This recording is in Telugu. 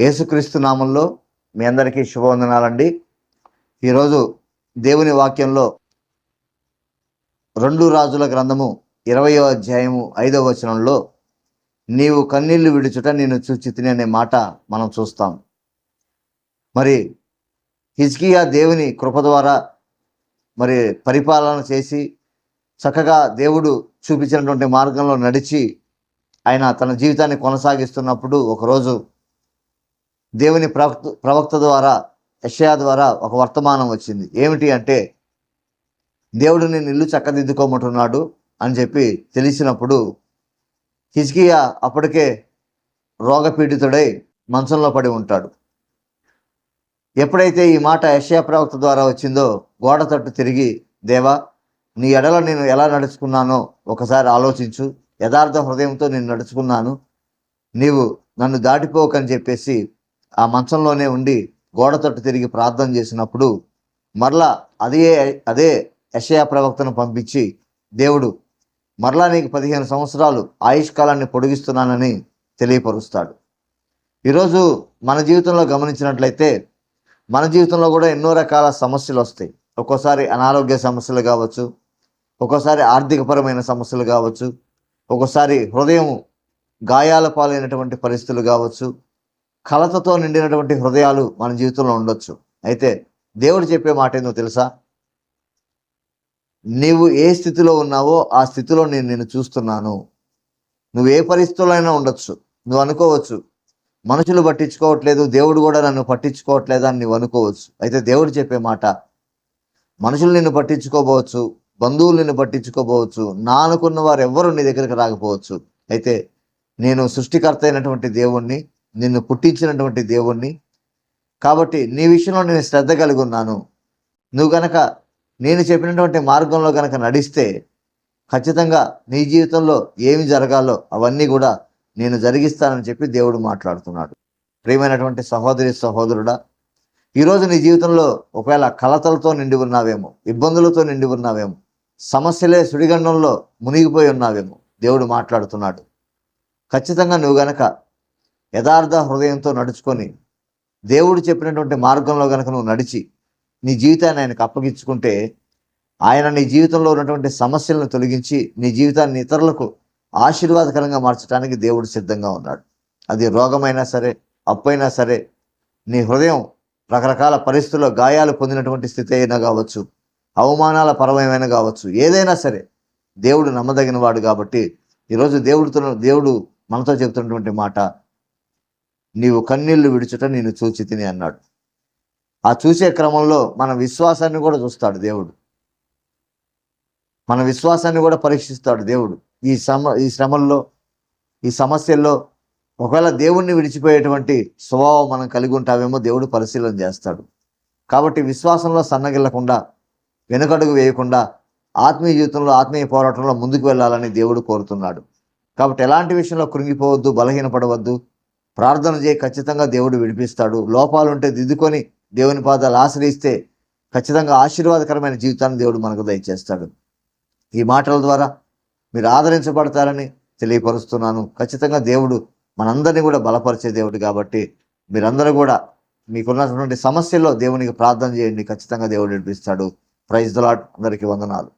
యేసుక్రీస్తు నామంలో మీ అందరికీ శుభవందనాలండి. ఈరోజు దేవుని వాక్యంలో రెండు రాజుల గ్రంథము ఇరవయో అధ్యాయము ఐదవ వచనంలో నీవు కన్నీళ్ళు విడుచుట నేను చూచితిని అనే మాట మనం చూస్తాం. మరి హిజ్కియా దేవుని కృప ద్వారా మరి పరిపాలన చేసి చక్కగా దేవుడు చూపించినటువంటి మార్గంలో నడిచి ఆయన తన జీవితాన్ని కొనసాగిస్తున్నప్పుడు ఒకరోజు దేవుని ప్రవక్త ప్రవక్త ద్వారా యషయా ద్వారా ఒక వర్తమానం వచ్చింది. ఏమిటి అంటే దేవుడు నేను ఇల్లు చక్కదిద్దుకోమంటున్నాడు అని చెప్పి తెలిసినప్పుడు హిజ్కియా అప్పటికే రోగపీడితుడై మంచంలో పడి ఉంటాడు. ఎప్పుడైతే ఈ మాట యషయా ప్రవక్త ద్వారా వచ్చిందో గోడ తట్టు తిరిగి దేవా నీ ఎడల నేను ఎలా నడుచుకున్నానో ఒకసారి ఆలోచించు. యథార్థ హృదయంతో నేను నడుచుకున్నాను. నీవు నన్ను దాటిపోకని చెప్పేసి ఆ మంచంలోనే ఉండి గోడ తట్టు తిరిగి ప్రార్థన చేసినప్పుడు మరలా అదే అదే యషయా ప్రవక్తను పంపించి దేవుడు మరలా నీకు పదిహేను సంవత్సరాలు ఆయుష్కాలాన్ని పొడిగిస్తున్నానని తెలియపరుస్తాడు. ఈరోజు మన జీవితంలో గమనించినట్లయితే మన జీవితంలో కూడా ఎన్నో రకాల సమస్యలు వస్తాయి. ఒక్కోసారి అనారోగ్య సమస్యలు కావచ్చు ఒక్కోసారి ఆర్థికపరమైన సమస్యలు కావచ్చు ఒక్కోసారి హృదయం గాయాల పాలైనటువంటి పరిస్థితులు కావచ్చు కలతతో నిండినటువంటి హృదయాలు మన జీవితంలో ఉండొచ్చు. అయితే దేవుడు చెప్పే మాట ఏందో తెలుసా? నీవు ఏ స్థితిలో ఉన్నావో ఆ స్థితిలో నేను నేను చూస్తున్నాను. నువ్వు ఏ పరిస్థితుల్లో అయినా ఉండొచ్చు. నువ్వు అనుకోవచ్చు. మనుషులు పట్టించుకోవట్లేదు దేవుడు కూడా నన్ను పట్టించుకోవట్లేదు అని నువ్వు అనుకోవచ్చు. అయితే దేవుడు చెప్పే మాట మనుషులు నిన్ను పట్టించుకోపోవచ్చు బంధువులు నిన్ను పట్టించుకోపోవచ్చు నా అనుకున్న వారు ఎవ్వరు నీ దగ్గరికి రాకపోవచ్చు. అయితే నేను సృష్టికర్త అయినటువంటి దేవుణ్ణి నిన్ను పుట్టించినటువంటి దేవుణ్ణి. కాబట్టి నీ విషయంలో నేను శ్రద్ధ కలిగి ఉన్నాను. నువ్వు గనక నేను చెప్పినటువంటి మార్గంలో గనక నడిస్తే ఖచ్చితంగా నీ జీవితంలో ఏమి జరగాలో అవన్నీ కూడా నేను జరిగిస్తానని చెప్పి దేవుడు మాట్లాడుతున్నాడు. ప్రియమైనటువంటి సహోదరి సహోదరుడా ఈరోజు నీ జీవితంలో ఒకవేళ కలతలతో నిండి ఉన్నావేమో ఇబ్బందులతో నిండి ఉన్నావేమో సమస్యలే సుడిగండంలో మునిగిపోయి ఉన్నావేమో దేవుడు మాట్లాడుతున్నాడు. ఖచ్చితంగా నువ్వు గనక యథార్థ హృదయంతో నడుచుకొని దేవుడు చెప్పినటువంటి మార్గంలో కనుక నువ్వు నడిచి నీ జీవితాన్ని ఆయనకు అప్పగించుకుంటే ఆయన నీ జీవితంలో ఉన్నటువంటి సమస్యలను తొలగించి నీ జీవితాన్ని ఇతరులకు ఆశీర్వాదకరంగా మార్చడానికి దేవుడు సిద్ధంగా ఉన్నాడు. అది రోగమైనా సరే అప్పైనా సరే నీ హృదయం రకరకాల పరిస్థితుల్లో గాయాలు పొందినటువంటి స్థితి అయినా కావచ్చు అవమానాల పరమైనా కావచ్చు ఏదైనా సరే దేవుడు నమ్మదగిన వాడు కాబట్టి ఈరోజు దేవుడితో దేవుడు మనతో చెబుతున్నటువంటి మాట నీవు కన్నీళ్ళు విడుచుట నేను చూచి తిని అన్నాడు. ఆ చూసే క్రమంలో మన విశ్వాసాన్ని కూడా చూస్తాడు దేవుడు. మన విశ్వాసాన్ని కూడా పరీక్షిస్తాడు దేవుడు. ఈ సమ ఈ శ్రమల్లో ఈ సమస్యల్లో ఒకవేళ దేవుణ్ణి విడిచిపోయేటువంటి స్వభావం మనం కలిగి ఉంటామేమో దేవుడు పరిశీలన చేస్తాడు. కాబట్టి విశ్వాసంలో సన్నగిల్లకుండా వెనుకడుగు వేయకుండా ఆత్మీయ జీవితంలో ఆత్మీయ పోరాటంలో ముందుకు వెళ్ళాలని దేవుడు కోరుతున్నాడు. కాబట్టి ఎలాంటి విషయంలో కృంగిపోవద్దు బలహీనపడవద్దు ప్రార్థన చేయి ఖచ్చితంగా దేవుడు విడిపిస్తాడు. లోపాలుంటే దిద్దుకొని దేవుని పాదాలు ఆశ్రయిస్తే ఖచ్చితంగా ఆశీర్వాదకరమైన జీవితాన్ని దేవుడు మనకు దయచేస్తాడు. ఈ మాటల ద్వారా మీరు ఆదరించబడతారని తెలియపరుస్తున్నాను. ఖచ్చితంగా దేవుడు మనందరినీ కూడా బలపరిచే దేవుడు కాబట్టి మీరందరూ కూడా మీకున్నటువంటి సమస్యల్లో దేవునికి ప్రార్థన చేయండి. ఖచ్చితంగా దేవుడు నడిపిస్తాడు ప్రైజ్ దలాట్ అందరికీ వందనాలు.